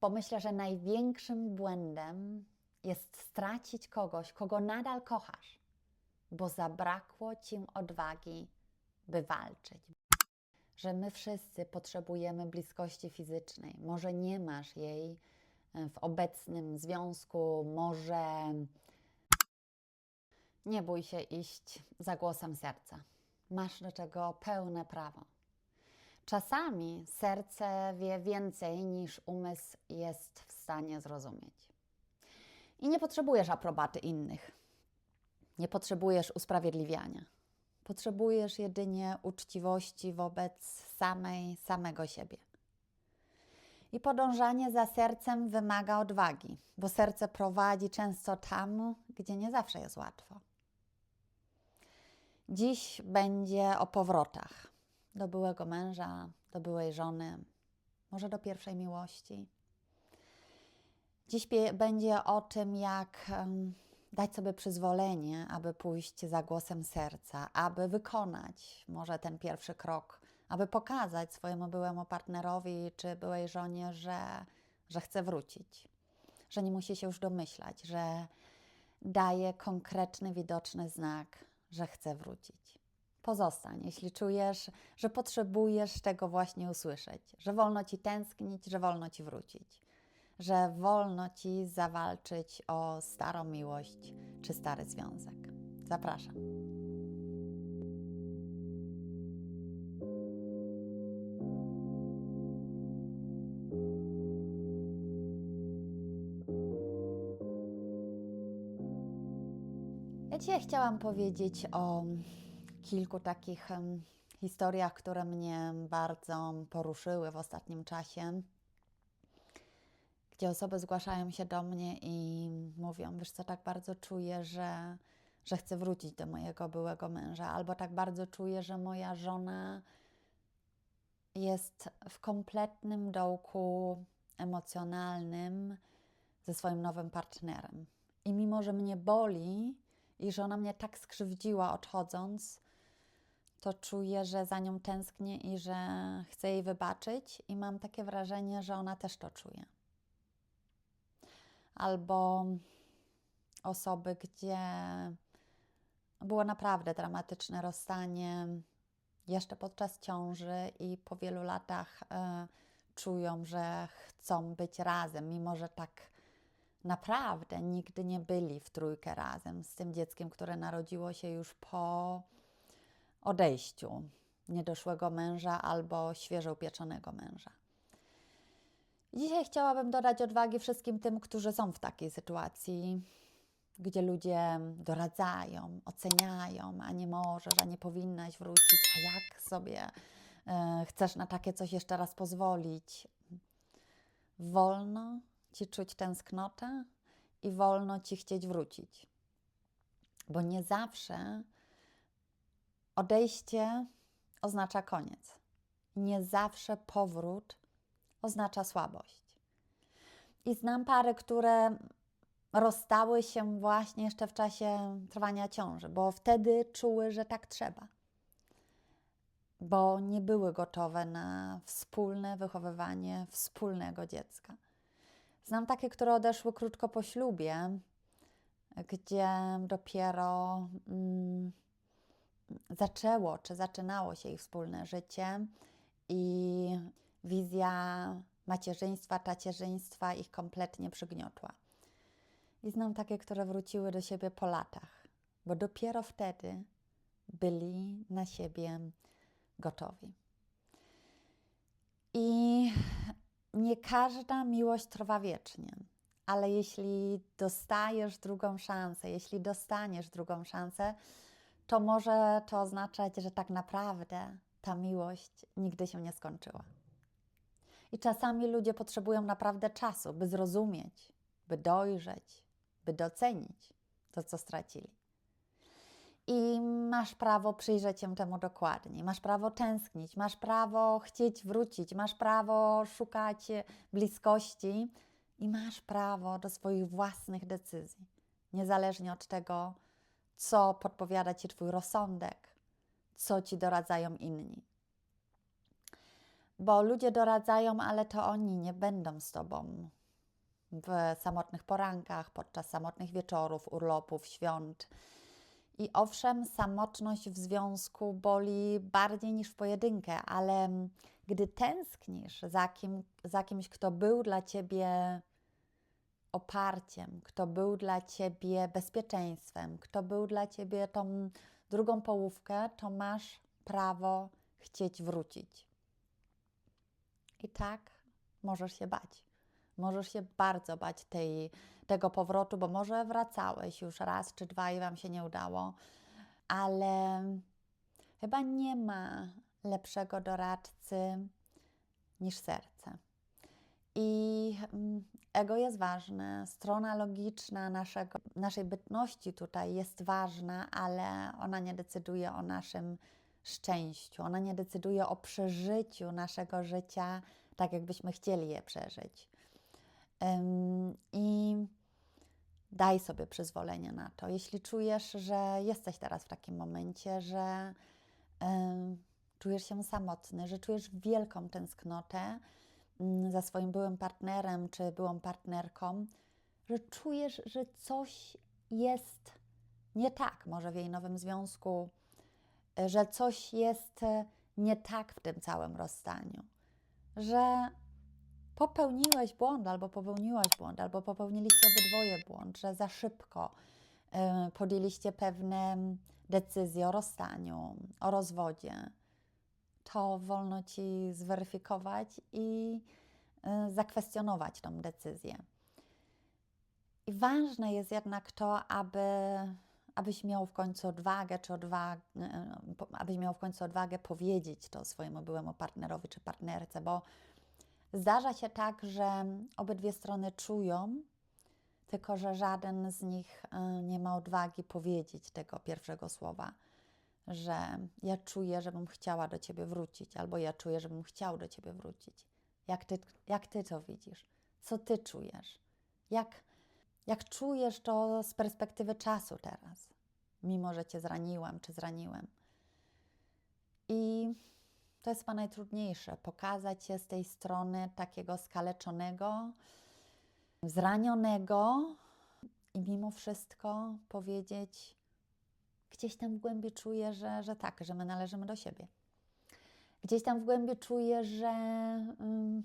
Pomyślę, że największym błędem jest stracić kogoś, kogo nadal kochasz, bo zabrakło ci odwagi, by walczyć. Że my wszyscy potrzebujemy bliskości fizycznej. Może nie masz jej e, w obecnym związku, może nie bój się iść za głosem serca. Masz do czego pełne prawo. Czasami serce wie więcej niż umysł jest w stanie zrozumieć. I nie potrzebujesz aprobaty innych. Nie potrzebujesz usprawiedliwiania. Potrzebujesz jedynie uczciwości wobec samej, samego siebie. I podążanie za sercem wymaga odwagi, bo serce prowadzi często tam, gdzie nie zawsze jest łatwo. Dziś będzie o powrotach do byłego męża, do byłej żony, może do pierwszej miłości. Dziś będzie o tym, jak dać sobie przyzwolenie, aby pójść za głosem serca, aby wykonać może ten pierwszy krok, aby pokazać swojemu byłemu partnerowi czy byłej żonie, że, że chce wrócić, że nie musi się już domyślać, że daje konkretny, widoczny znak, że chce wrócić. Pozostań, jeśli czujesz, że potrzebujesz tego właśnie usłyszeć, że wolno ci tęsknić, że wolno ci wrócić, że wolno ci zawalczyć o starą miłość czy stary związek. Zapraszam. Ja dzisiaj chciałam powiedzieć o kilku takich historiach, które mnie bardzo poruszyły w ostatnim czasie, gdzie osoby zgłaszają się do mnie i mówią: Wiesz, co tak bardzo czuję, że, że chcę wrócić do mojego byłego męża, albo tak bardzo czuję, że moja żona jest w kompletnym dołku emocjonalnym ze swoim nowym partnerem. I mimo, że mnie boli i że ona mnie tak skrzywdziła odchodząc, to czuję, że za nią tęsknię i że chcę jej wybaczyć, i mam takie wrażenie, że ona też to czuje. Albo osoby, gdzie było naprawdę dramatyczne rozstanie jeszcze podczas ciąży i po wielu latach e, czują, że chcą być razem, mimo że tak naprawdę nigdy nie byli w trójkę razem z tym dzieckiem, które narodziło się już po odejściu niedoszłego męża albo świeżo upieczonego męża. Dzisiaj chciałabym dodać odwagi wszystkim tym, którzy są w takiej sytuacji, gdzie ludzie doradzają, oceniają, a nie możesz, a nie powinnaś wrócić, a jak sobie e, chcesz na takie coś jeszcze raz pozwolić. Wolno ci czuć tęsknotę i wolno ci chcieć wrócić. Bo nie zawsze odejście oznacza koniec. Nie zawsze powrót oznacza słabość. I znam pary, które rozstały się właśnie jeszcze w czasie trwania ciąży, bo wtedy czuły, że tak trzeba. Bo nie były gotowe na wspólne wychowywanie wspólnego dziecka. Znam takie, które odeszły krótko po ślubie, gdzie dopiero mm, zaczęło czy zaczynało się ich wspólne życie i wizja macierzyństwa, tacierzyństwa ich kompletnie przygniotła. I znam takie, które wróciły do siebie po latach, bo dopiero wtedy byli na siebie gotowi. I nie każda miłość trwa wiecznie, ale jeśli dostajesz drugą szansę, jeśli dostaniesz drugą szansę, to może to oznaczać, że tak naprawdę ta miłość nigdy się nie skończyła. I czasami ludzie potrzebują naprawdę czasu, by zrozumieć, by dojrzeć, by docenić to, co stracili. I masz prawo przyjrzeć się temu dokładniej. Masz prawo tęsknić, masz prawo chcieć wrócić, masz prawo szukać bliskości i masz prawo do swoich własnych decyzji, niezależnie od tego, co podpowiada ci Twój rozsądek, co ci doradzają inni. bo ludzie doradzają, ale to oni nie będą z tobą w samotnych porankach, podczas samotnych wieczorów, urlopów, świąt. I owszem, samotność w związku boli bardziej niż w pojedynkę, ale gdy tęsknisz za, kim, za kimś, kto był dla ciebie oparciem, kto był dla ciebie bezpieczeństwem, kto był dla ciebie tą drugą połówkę, to masz prawo chcieć wrócić. I tak możesz się bać. Możesz się bardzo bać tej, tego powrotu, bo może wracałeś już raz czy dwa i Wam się nie udało, ale chyba nie ma lepszego doradcy niż serce. I mm, ego jest ważne, strona logiczna naszego, naszej bytności tutaj jest ważna, ale ona nie decyduje o naszym szczęściu, ona nie decyduje o przeżyciu naszego życia tak, jakbyśmy chcieli je przeżyć. I daj sobie przyzwolenie na to. Jeśli czujesz, że jesteś teraz w takim momencie, że czujesz się samotny, że czujesz wielką tęsknotę za swoim byłym partnerem czy byłą partnerką, że czujesz, że coś jest nie tak, może w jej nowym związku, że coś jest nie tak w tym całym rozstaniu, że popełniłeś błąd, albo popełniłaś błąd, albo popełniliście obydwoje błąd, że za szybko y, podjęliście pewne decyzje o rozstaniu, o rozwodzie, to wolno ci zweryfikować i y, zakwestionować tą decyzję. I ważne jest jednak to, aby, abyś miał w końcu odwagę, czy odwagę, y, abyś miał w końcu odwagę powiedzieć to swojemu byłemu partnerowi czy partnerce, bo Zdarza się tak, że obydwie strony czują, tylko że żaden z nich nie ma odwagi powiedzieć tego pierwszego słowa, że ja czuję, żebym chciała do ciebie wrócić, albo ja czuję, żebym chciał do ciebie wrócić. Jak ty, jak ty to widzisz? Co ty czujesz? Jak, jak czujesz to z perspektywy czasu teraz, mimo że cię zraniłam czy zraniłem? I to jest chyba najtrudniejsze pokazać się z tej strony takiego skaleczonego, zranionego i mimo wszystko powiedzieć, gdzieś tam w głębi czuję, że, że tak, że my należymy do siebie. Gdzieś tam w głębi czuję, że, um,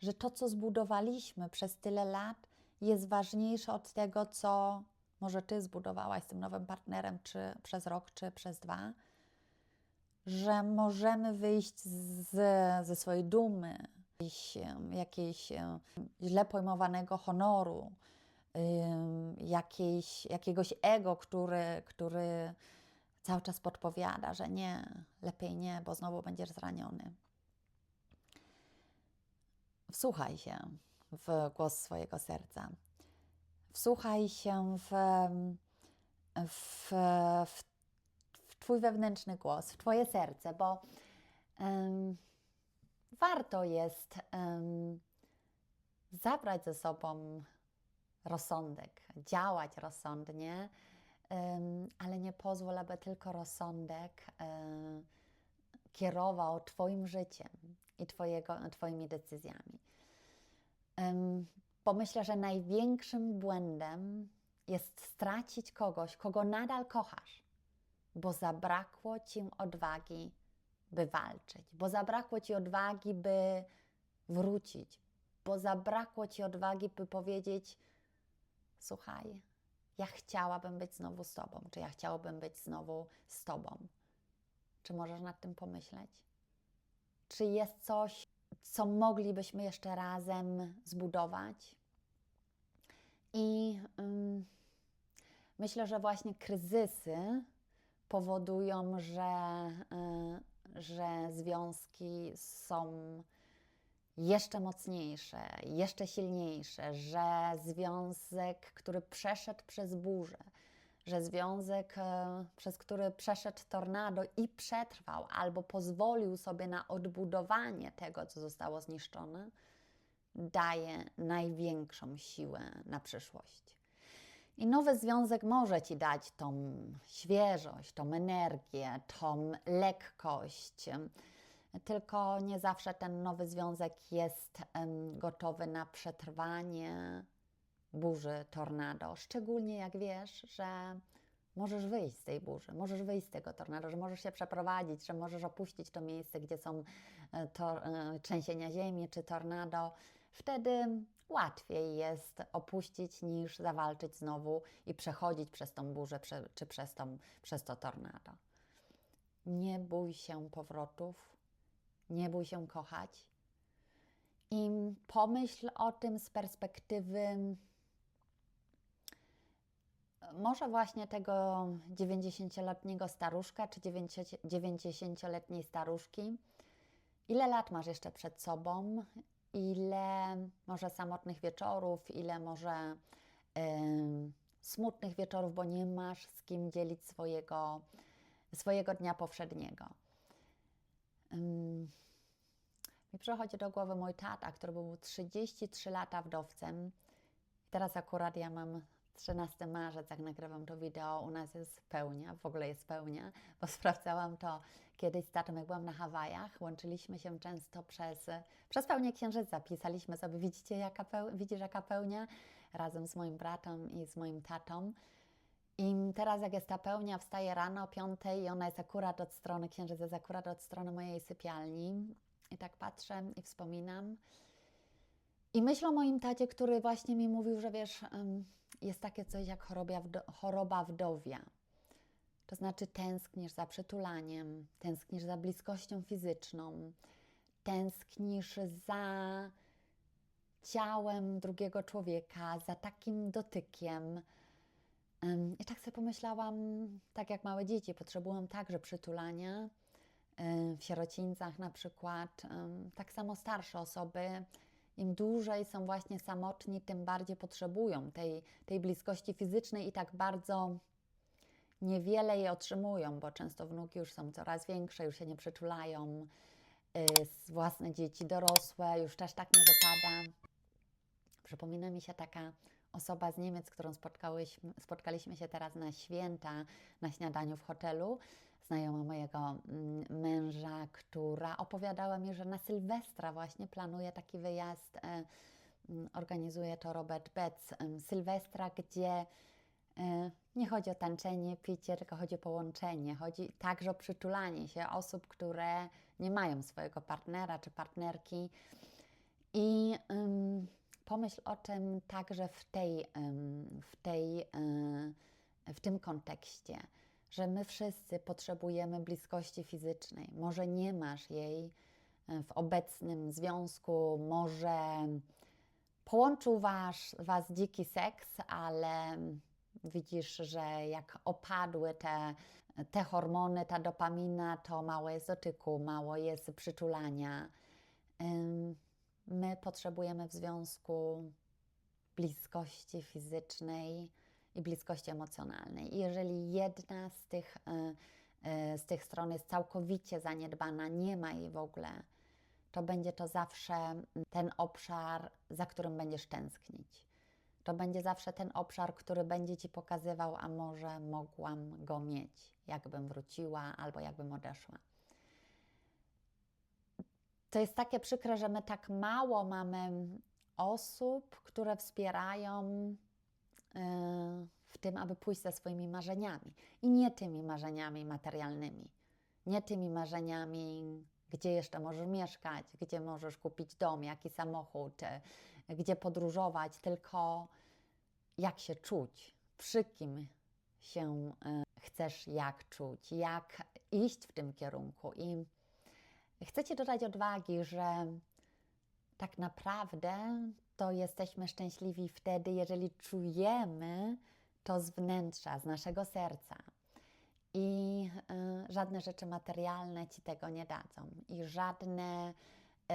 że to, co zbudowaliśmy przez tyle lat, jest ważniejsze od tego, co może ty zbudowałaś z tym nowym partnerem, czy przez rok, czy przez dwa że możemy wyjść z, ze swojej dumy, jakiejś, jakiejś źle pojmowanego honoru, jakiejś, jakiegoś ego, który, który cały czas podpowiada, że nie, lepiej nie, bo znowu będziesz zraniony. Wsłuchaj się w głos swojego serca. Wsłuchaj się w, w, w Twój wewnętrzny głos, w Twoje serce, bo um, warto jest um, zabrać ze sobą rozsądek, działać rozsądnie, ale nie pozwól, aby tylko rozsądek um, kierował Twoim życiem i twojego, Twoimi decyzjami. Bo myślę, że największym błędem jest stracić kogoś, kogo nadal kochasz bo zabrakło ci odwagi, by walczyć, bo zabrakło ci odwagi, by wrócić, bo zabrakło ci odwagi, by powiedzieć: Słuchaj, ja chciałabym być znowu z Tobą, czy ja chciałabym być znowu z Tobą. Czy możesz nad tym pomyśleć? Czy jest coś, co moglibyśmy jeszcze razem zbudować? I um, myślę, że właśnie kryzysy powodują, że, y, że związki są jeszcze mocniejsze, jeszcze silniejsze, że związek, który przeszedł przez burzę, że związek, y, przez który przeszedł tornado i przetrwał, albo pozwolił sobie na odbudowanie tego, co zostało zniszczone, daje największą siłę na przyszłość. I nowy związek może ci dać tą świeżość, tą energię, tą lekkość, tylko nie zawsze ten nowy związek jest gotowy na przetrwanie burzy tornado. Szczególnie jak wiesz, że możesz wyjść z tej burzy, możesz wyjść z tego tornado, że możesz się przeprowadzić, że możesz opuścić to miejsce, gdzie są e, to, e, trzęsienia ziemi czy tornado. Wtedy łatwiej jest opuścić niż zawalczyć znowu i przechodzić przez tą burzę czy przez, tą, przez to tornado. Nie bój się powrotów, nie bój się kochać. I pomyśl o tym z perspektywy może właśnie tego 90-letniego staruszka czy 90-letniej staruszki. Ile lat masz jeszcze przed sobą? Ile może samotnych wieczorów, ile może ym, smutnych wieczorów, bo nie masz z kim dzielić swojego, swojego dnia powszedniego. Mi przychodzi do głowy mój tata, który był 33 lata wdowcem. Teraz akurat ja mam 13 marzec, jak nagrywam to wideo, u nas jest pełnia, w ogóle jest pełnia, bo sprawdzałam to kiedyś z tatą, jak byłam na Hawajach. Łączyliśmy się często przez, przez pełnię księżyca. Pisaliśmy sobie, widzicie, jaka peł, widzisz, jaka pełnia? Razem z moim bratem i z moim tatą. I teraz, jak jest ta pełnia, wstaję rano o 5 i ona jest akurat od strony, księżyc jest akurat od strony mojej sypialni. I tak patrzę i wspominam. I myślę o moim tacie, który właśnie mi mówił, że wiesz, jest takie coś jak choroba wdowia. To znaczy tęsknisz za przytulaniem, tęsknisz za bliskością fizyczną, tęsknisz za ciałem drugiego człowieka, za takim dotykiem. I tak sobie pomyślałam, tak jak małe dzieci potrzebują także przytulania, w sierocińcach na przykład, tak samo starsze osoby im dłużej są właśnie samotni, tym bardziej potrzebują tej, tej bliskości fizycznej i tak bardzo niewiele jej otrzymują, bo często wnuki już są coraz większe, już się nie przeczulają, yy, własne dzieci dorosłe, już też tak nie wypada. Przypomina mi się taka osoba z Niemiec, którą spotkaliśmy się teraz na święta na śniadaniu w hotelu znajoma mojego mm, męża, która opowiadała mi, że na Sylwestra właśnie planuje taki wyjazd. E, mm, organizuje to Robert Betz. Sylwestra, gdzie e, nie chodzi o tańczenie, picie, tylko chodzi o połączenie. Chodzi także o przytulanie się osób, które nie mają swojego partnera czy partnerki. I um, pomyśl o tym także w, tej, w, tej, um, w tym kontekście że my wszyscy potrzebujemy bliskości fizycznej. Może nie masz jej e, w obecnym związku, może połączył was, was dziki seks, ale widzisz, że jak opadły te, te hormony, ta dopamina, to mało jest dotyku, mało jest przyczulania. My potrzebujemy w związku bliskości fizycznej, i bliskości emocjonalnej. I jeżeli jedna z tych, e, e, z tych stron jest całkowicie zaniedbana, nie ma jej w ogóle, to będzie to zawsze ten obszar, za którym będziesz tęsknić. To będzie zawsze ten obszar, który będzie ci pokazywał, a może mogłam go mieć, jakbym wróciła albo jakbym odeszła. To jest takie przykre, że my tak mało mamy osób, które wspierają w tym, aby pójść za swoimi marzeniami. I nie tymi marzeniami materialnymi, nie tymi marzeniami, gdzie jeszcze możesz mieszkać, gdzie możesz kupić dom, jaki samochód, gdzie podróżować, tylko jak się czuć, przy kim się e, chcesz jak czuć, jak iść w tym kierunku. I chcę Ci dodać odwagi, że tak naprawdę to jesteśmy szczęśliwi wtedy, jeżeli czujemy to z wnętrza, z naszego serca. I y, żadne rzeczy materialne ci tego nie dadzą, i żadne y,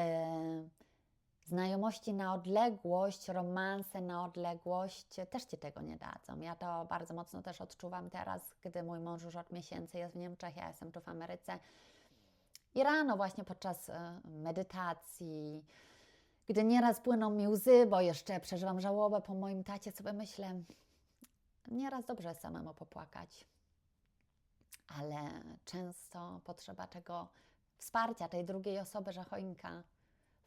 znajomości na odległość, romanse na odległość też ci tego nie dadzą. Ja to bardzo mocno też odczuwam teraz, gdy mój mąż już od miesięcy jest w Niemczech, ja jestem tu w Ameryce. I rano, właśnie podczas y, medytacji, gdy nieraz płyną mi łzy, bo jeszcze przeżywam żałobę po moim tacie, sobie myślę, nieraz dobrze samemu popłakać, ale często potrzeba tego wsparcia tej drugiej osoby, że choinka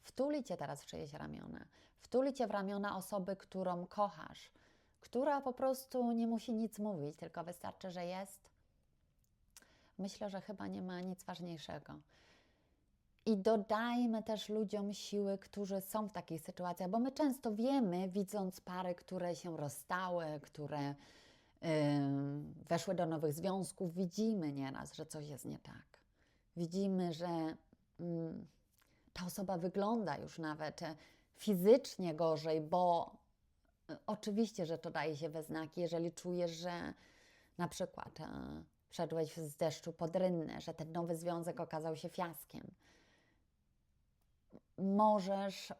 wtuli cię teraz w czyjeś ramiona. Wtuli cię w ramiona osoby, którą kochasz, która po prostu nie musi nic mówić, tylko wystarczy, że jest. Myślę, że chyba nie ma nic ważniejszego. I dodajmy też ludziom siły, którzy są w takich sytuacjach, bo my często wiemy, widząc pary, które się rozstały, które yy, weszły do nowych związków, widzimy nieraz, że coś jest nie tak. Widzimy, że yy, ta osoba wygląda już nawet fizycznie gorzej, bo yy, oczywiście, że to daje się we znaki, jeżeli czujesz, że na przykład yy, wszedłeś z deszczu pod rynnę, że ten nowy związek okazał się fiaskiem możesz y,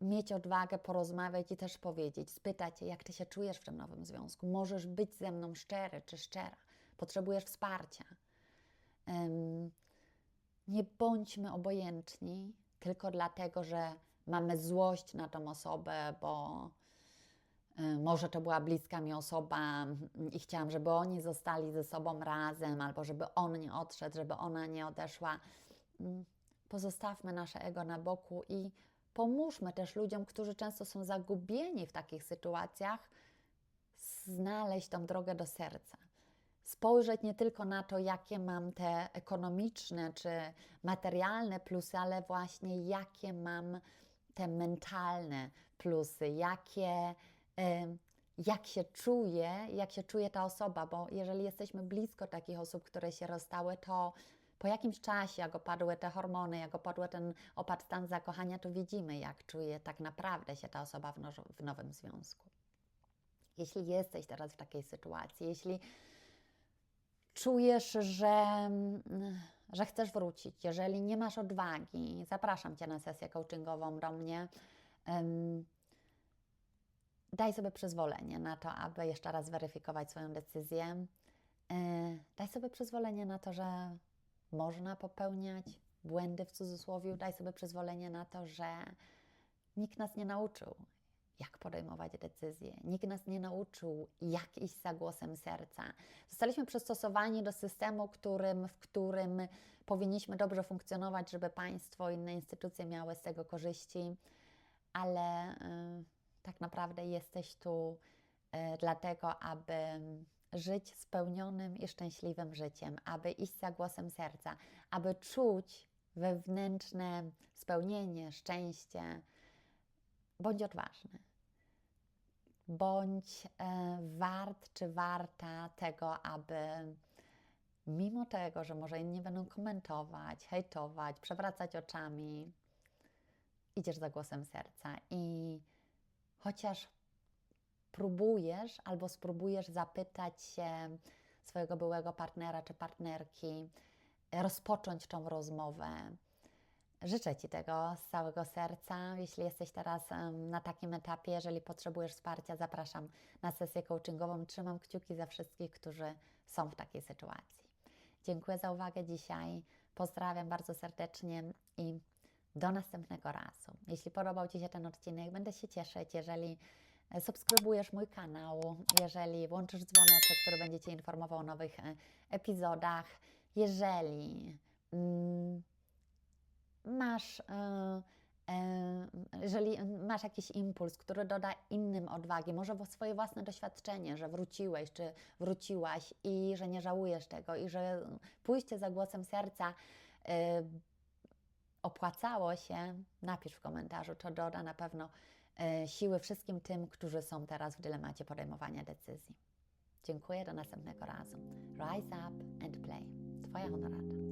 mieć odwagę porozmawiać i też powiedzieć, spytać jak ty się czujesz w tym nowym związku. Możesz być ze mną szczery czy szczera. Potrzebujesz wsparcia. Nie bądźmy obojętni tylko dlatego, że mamy złość na tą osobę, bo może to była bliska mi osoba i chciałam, żeby oni zostali ze sobą razem, albo żeby on nie odszedł, żeby ona nie odeszła pozostawmy nasze ego na boku i pomóżmy też ludziom, którzy często są zagubieni w takich sytuacjach, znaleźć tą drogę do serca. Spojrzeć nie tylko na to, jakie mam te ekonomiczne czy materialne plusy, ale właśnie jakie mam te mentalne plusy, jakie, jak się czuje, jak się czuje ta osoba, bo jeżeli jesteśmy blisko takich osób, które się rozstały, to po jakimś czasie, jak opadły te hormony, jak opadł ten opadł stan zakochania, to widzimy, jak czuje tak naprawdę się ta osoba w, no, w nowym związku. Jeśli jesteś teraz w takiej sytuacji, jeśli czujesz, że, że chcesz wrócić, jeżeli nie masz odwagi, zapraszam Cię na sesję coachingową do mnie. Daj sobie przyzwolenie na to, aby jeszcze raz weryfikować swoją decyzję. E, daj sobie przyzwolenie na to, że można popełniać błędy w cudzysłowie, daj sobie przyzwolenie na to, że nikt nas nie nauczył, jak podejmować decyzje. Nikt nas nie nauczył, jak iść za głosem serca. Zostaliśmy przystosowani do systemu, którym, w którym powinniśmy dobrze funkcjonować, żeby państwo, inne instytucje miały z tego korzyści, ale y, tak naprawdę jesteś tu y, dlatego, aby żyć spełnionym i szczęśliwym życiem, aby iść za głosem serca, aby czuć wewnętrzne spełnienie, szczęście. Bądź odważny. Bądź e, wart czy warta tego, aby mimo tego, że może inni będą komentować, hejtować, przewracać oczami, idziesz za głosem serca i chociaż próbujesz albo spróbujesz zapytać się swojego byłego partnera czy partnerki, rozpocząć tą rozmowę. Życzę Ci tego z całego serca. Jeśli jesteś teraz na takim etapie, jeżeli potrzebujesz wsparcia, zapraszam na sesję coachingową. Trzymam kciuki za wszystkich, którzy są w takiej sytuacji. Dziękuję za uwagę dzisiaj. Pozdrawiam bardzo serdecznie i do następnego razu. Jeśli podobał Ci się ten odcinek, będę się cieszyć, jeżeli subskrybujesz mój kanał, jeżeli włączysz dzwoneczek, który będzie Cię informował o nowych e, epizodach, jeżeli mm, masz, e, e, jeżeli masz jakiś impuls, który doda innym odwagi, może swoje własne doświadczenie, że wróciłeś czy wróciłaś i że nie żałujesz tego i że pójście za głosem serca opłacało się, napisz w komentarzu, to doda na pewno E, siły wszystkim tym, którzy są teraz w dylemacie podejmowania decyzji. Dziękuję, do następnego razu. Rise up and play. Twoja honorata.